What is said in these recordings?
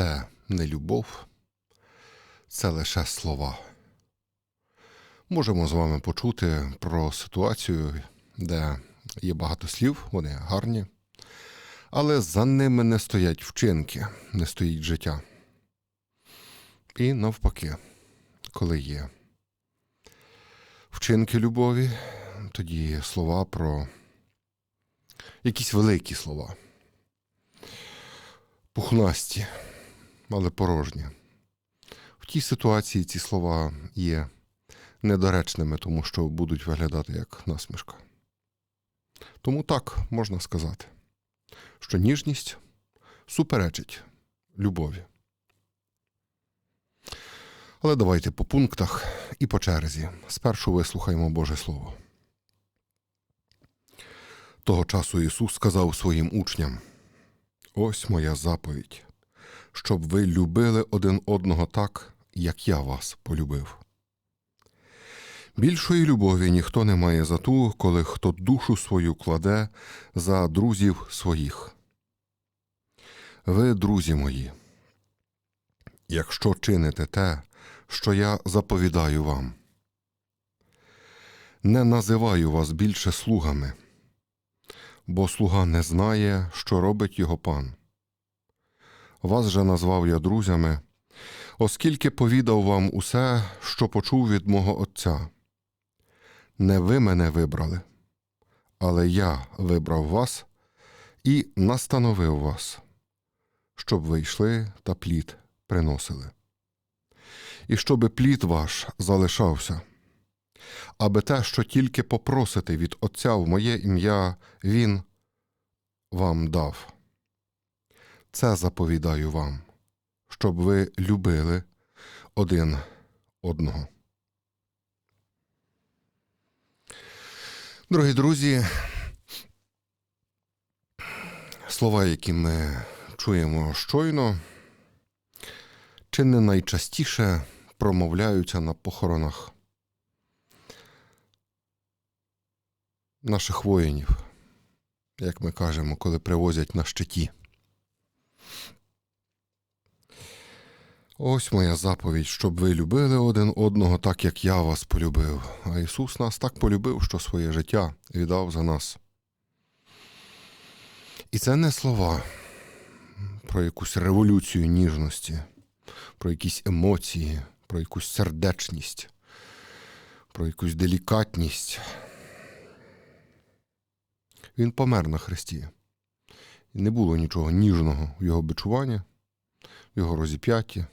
це не любов, це лише слова. Можемо з вами почути про ситуацію, де є багато слів, вони гарні, але за ними не стоять вчинки, не стоїть життя. І навпаки, коли є вчинки любові, тоді слова про якісь великі слова. Пухнасті, але порожні. В тій ситуації ці слова є недоречними, тому що будуть виглядати як насмішка. Тому так можна сказати, що ніжність суперечить любові. Але давайте по пунктах і по черзі. Спершу вислухаємо Боже Слово. Того часу Ісус сказав своїм учням: Ось моя заповідь, щоб ви любили один одного так, як я вас полюбив. Більшої любові ніхто не має за ту, коли хто душу свою кладе за друзів своїх. Ви, друзі мої, якщо чините те, що я заповідаю вам, не називаю вас більше слугами, бо слуга не знає, що робить його пан. Вас же назвав я друзями, оскільки повідав вам усе, що почув від мого Отця. Не ви мене вибрали, але я вибрав вас і настановив вас, щоб ви йшли та плід приносили. І щоби плід ваш залишався, аби те, що тільки попросите від Отця в моє ім'я, Він вам дав. Це заповідаю вам, щоб ви любили один одного. Дорогі друзі, слова, які ми чуємо щойно, чи не найчастіше промовляються на похоронах наших воїнів, як ми кажемо, коли привозять на щиті. Ось моя заповідь, щоб ви любили один одного так, як я вас полюбив. А Ісус нас так полюбив, що своє життя віддав за нас. І це не слова про якусь революцію ніжності, про якісь емоції, про якусь сердечність, про якусь делікатність. Він помер на хресті. І не було нічого ніжного в його бичуванні, в його розіп'ятті.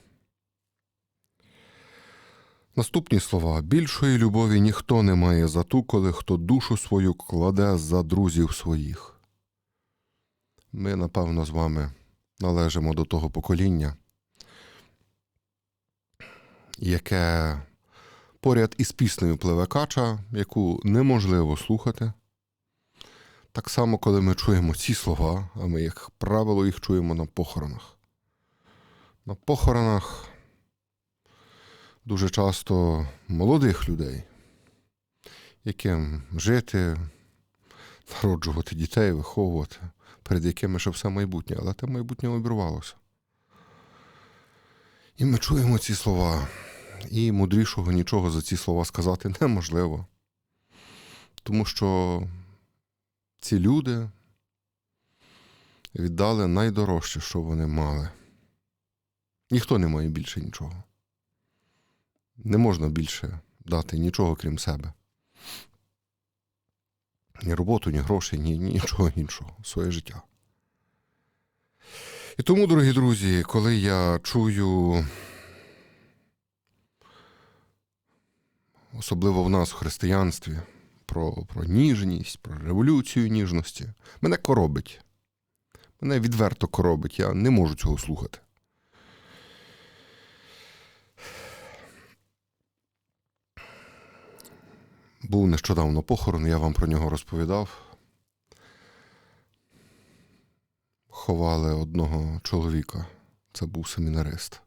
Наступні слова більшої любові ніхто не має за ту, коли хто душу свою кладе за друзів своїх. Ми, напевно, з вами належимо до того покоління, яке поряд із піснею пливе кача, яку неможливо слухати. Так само, коли ми чуємо ці слова, а ми, як правило, їх чуємо на похоронах. На похоронах дуже часто молодих людей, яким жити, народжувати дітей, виховувати, перед якими ще все майбутнє, але те майбутнє обірвалося. І ми чуємо ці слова, і мудрішого нічого за ці слова сказати неможливо. Тому що ці люди віддали найдорожче, що вони мали. Ніхто не має більше нічого. Не можна більше дати нічого крім себе. Ні роботу, ні грошей, ні, ні нічого іншого. Своє життя. І тому, дорогі друзі, коли я чую, особливо в нас в християнстві, про, про ніжність, про революцію ніжності, мене коробить. Мене відверто коробить, я не можу цього слухати. Був нещодавно похорон, я вам про нього розповідав. Ховали одного чоловіка. Це був семінарист.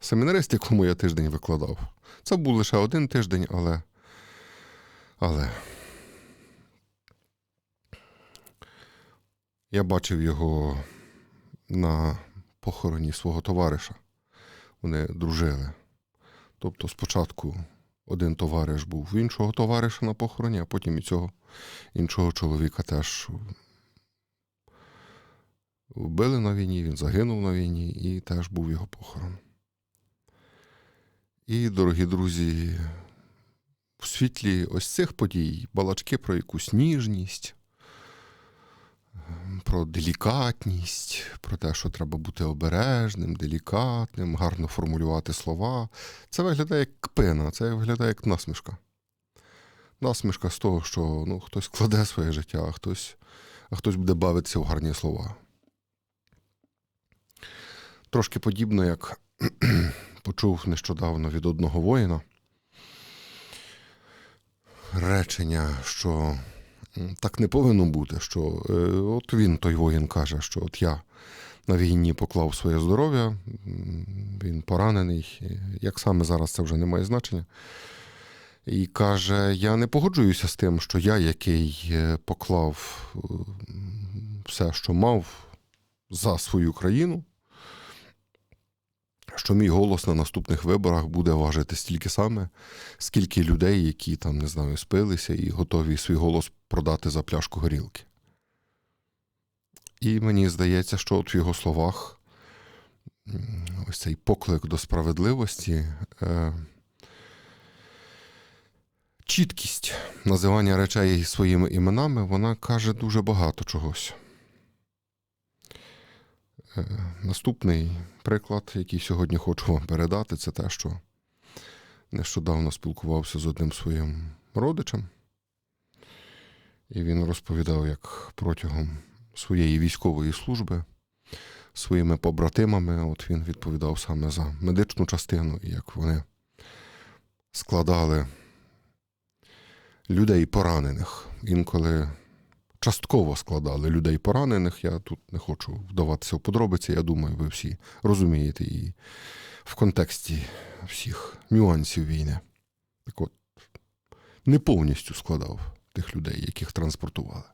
Семінарист, якому я тиждень викладав. Це був лише один тиждень, але. Але. Я бачив його на похороні свого товариша. Вони дружили. Тобто спочатку один товариш був в іншого товариша на похороні, а потім і цього іншого чоловіка теж вбили на війні, він загинув на війні і теж був його похорон. І, дорогі друзі, в світлі ось цих подій балачки про якусь ніжність, про делікатність, про те, що треба бути обережним, делікатним, гарно формулювати слова. Це виглядає як кпина, це виглядає як насмішка. Насмішка з того, що ну, хтось кладе своє життя, а хтось, а хтось буде бавитися в гарні слова. Трошки подібно, як почув нещодавно від одного воїна речення, що так не повинно бути, що е, от він, той воїн, каже, що от я на війні поклав своє здоров'я, він поранений, як саме зараз це вже не має значення. І каже: я не погоджуюся з тим, що я, який е, поклав е, все, що мав за свою країну, що мій голос на наступних виборах буде важити стільки саме, скільки людей, які там, не знаю, спилися і готові свій голос продати за пляшку горілки. І мені здається, що от в його словах ось цей поклик до справедливості, е, чіткість називання речей своїми іменами, вона каже дуже багато чогось. Е, Наступний приклад, який сьогодні хочу вам передати, це те, що нещодавно спілкувався з одним своїм родичем, і він розповідав, як протягом своєї військової служби своїми побратимами, от він відповідав саме за медичну частину, і як вони складали людей поранених. Інколи частково складали людей поранених. Я тут не хочу вдаватися в подробиці. Я думаю, ви всі розумієте і в контексті всіх нюансів війни. Так от, не повністю складав тих людей, яких транспортували.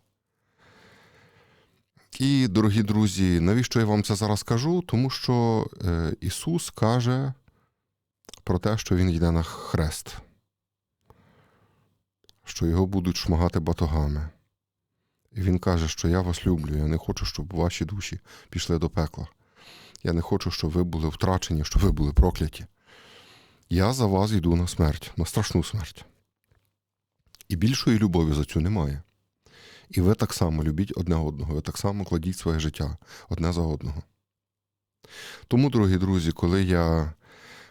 І, дорогі друзі, навіщо я вам це зараз кажу? Тому що е, Ісус каже про те, що Він йде на хрест, що його будуть шмагати батогами. І він каже, що я вас люблю, я не хочу, щоб ваші душі пішли до пекла. Я не хочу, щоб ви були втрачені, щоб ви були прокляті. Я за вас йду на смерть, на страшну смерть. І більшої любові за цю немає. І ви так само любіть одне одного, ви так само кладіть своє життя одне за одного. Тому, дорогі друзі, коли я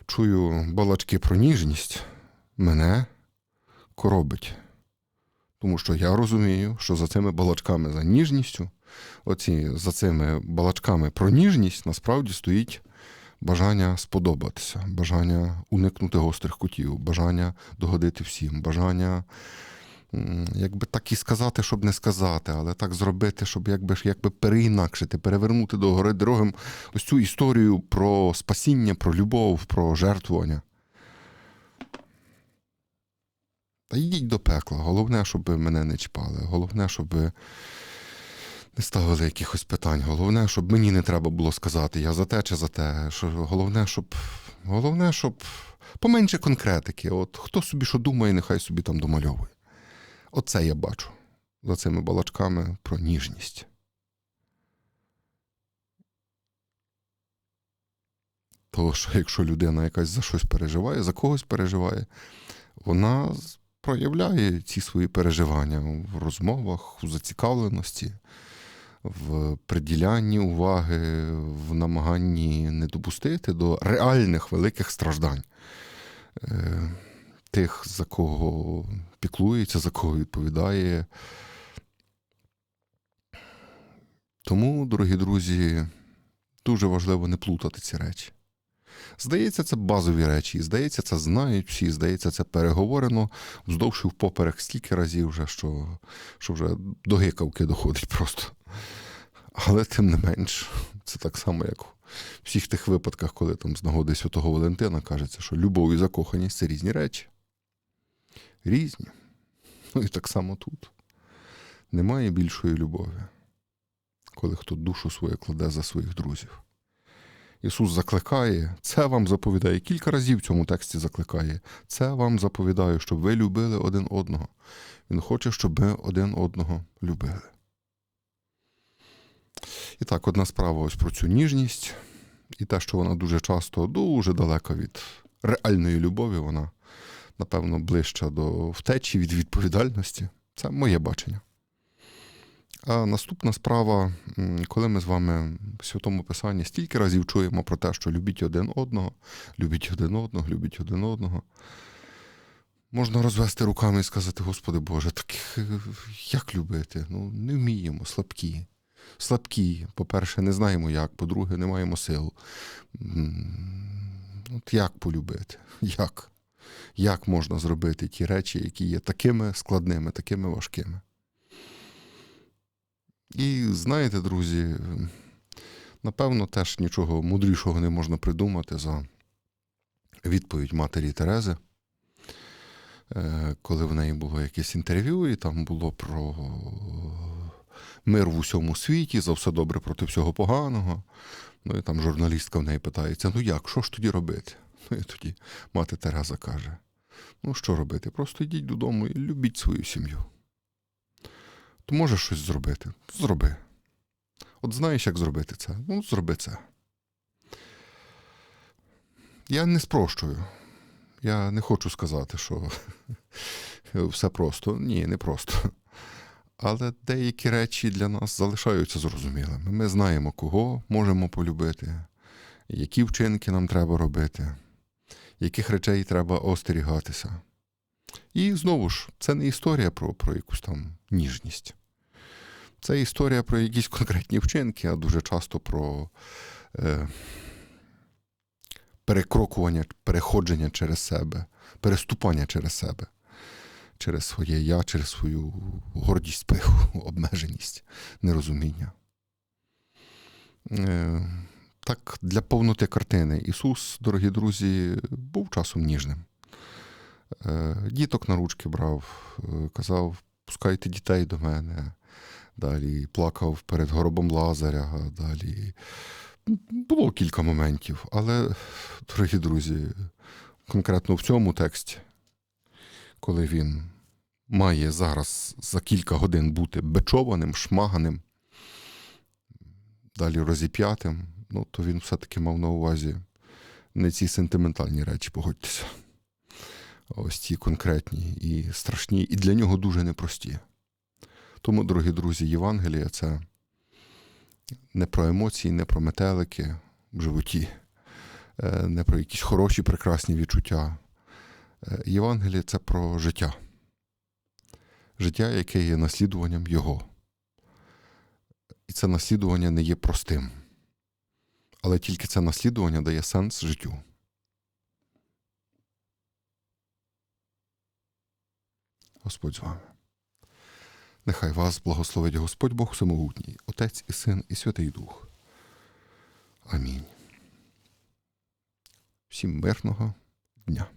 чую балачки про ніжність, мене коробить. Тому що я розумію, що за цими балачками за ніжністю, оці, за цими балачками про ніжність насправді стоїть бажання сподобатися, бажання уникнути гострих кутів, бажання догодити всім, бажання, якби так і сказати, щоб не сказати, але так зробити, щоб якби, якби переінакшити, перевернути до гори дорогим ось цю історію про спасіння, про любов, про жертвування. Та йдіть до пекла. Головне, щоб мене не чіпали. Головне, щоб не ставили якихось питань. Головне, щоб мені не треба було сказати, я за те чи за те. Головне, щоб. Головне, щоб поменше конкретики. От хто собі що думає, нехай собі там домальовує. Оце я бачу за цими балачками про ніжність. Тому що якщо людина якась за щось переживає, за когось переживає, вона проявляє ці свої переживання в розмовах, в зацікавленості, в приділянні уваги, в намаганні не допустити до реальних великих страждань е, тих, за кого піклується, за кого відповідає. Тому, дорогі друзі, дуже важливо не плутати ці речі. Здається, це базові речі, здається, це знають всі, здається, це переговорено вздовж і впоперек стільки разів вже, що, що вже до гикавки доходить просто. Але тим не менш, це так само, як у всіх тих випадках, коли там з нагоди Святого Валентина кажеться, що любов і закоханість це різні речі. Різні. Ну і так само тут. Немає більшої любові, коли хто душу свою кладе за своїх друзів. Ісус закликає, це вам заповідає, кілька разів в цьому тексті закликає. Це вам заповідаю, щоб ви любили один одного. Він хоче, щоб ми один одного любили. І так, одна справа ось про цю ніжність, і те, що вона дуже часто дуже далека від реальної любові, вона, напевно, ближча до втечі від відповідальності. Це моє бачення. А наступна справа, коли ми з вами в Святому Писанні стільки разів чуємо про те, що любіть один одного, любіть один одного, любіть один одного. Можна розвести руками і сказати, Господи Боже, так е, як любити? Ну, не вміємо, слабкі. Слабкі. По-перше, не знаємо як, по-друге, не маємо сил. От як полюбити? Як? Як можна зробити ті речі, які є такими складними, такими важкими? І знаєте, друзі, напевно, теж нічого мудрішого не можна придумати за відповідь матері Терези, Е, коли в неї було якесь інтерв'ю, і там було про мир в усьому світі, за все добре проти всього поганого. Ну і там журналістка в неї питається: ну як, що ж тоді робити? Ну і тоді мати Тереза каже: ну що робити? Просто йдіть додому і любіть свою сім'ю. То можеш щось зробити? Зроби. От знаєш, як зробити це? Ну, зроби це. Я не спрощую. Я не хочу сказати, що все просто. Ні, не просто. Але деякі речі для нас залишаються зрозумілими. Ми знаємо, кого можемо полюбити, які вчинки нам треба робити, яких речей треба остерігатися. І знову ж, це не історія про, про якусь там ніжність. Це історія про якісь конкретні вчинки, а дуже часто про е, перекрокування, переходження через себе, переступання через себе, через своє я, через свою гордість, пиху, обмеженість, нерозуміння. Е, так, для повноти картини Ісус, дорогі друзі, був часом ніжним. Е, Діток на ручки брав, е, казав, пускайте дітей до мене. Далі плакав перед гробом Лазаря, далі було кілька моментів, але, дорогі друзі, конкретно в цьому тексті, коли він має зараз за кілька годин бути бечованим, шмаганим, далі розіп'ятим, ну, то він все-таки мав на увазі не ці сентиментальні речі, погодьтеся. Ось ці конкретні і страшні, і для нього дуже непрості. Тому, дорогі друзі, Євангелія це не про емоції, не про метелики в животі, е, не про якісь хороші, прекрасні відчуття. Е, Євангеліє це про життя. Життя, яке є наслідуванням Його. І це наслідування не є простим. Але тільки це наслідування дає сенс життю. Господь з вами. Нехай вас благословить Господь Бог Всемогутній, Отець і Син, і Святий Дух. Амінь. Всім мирного дня.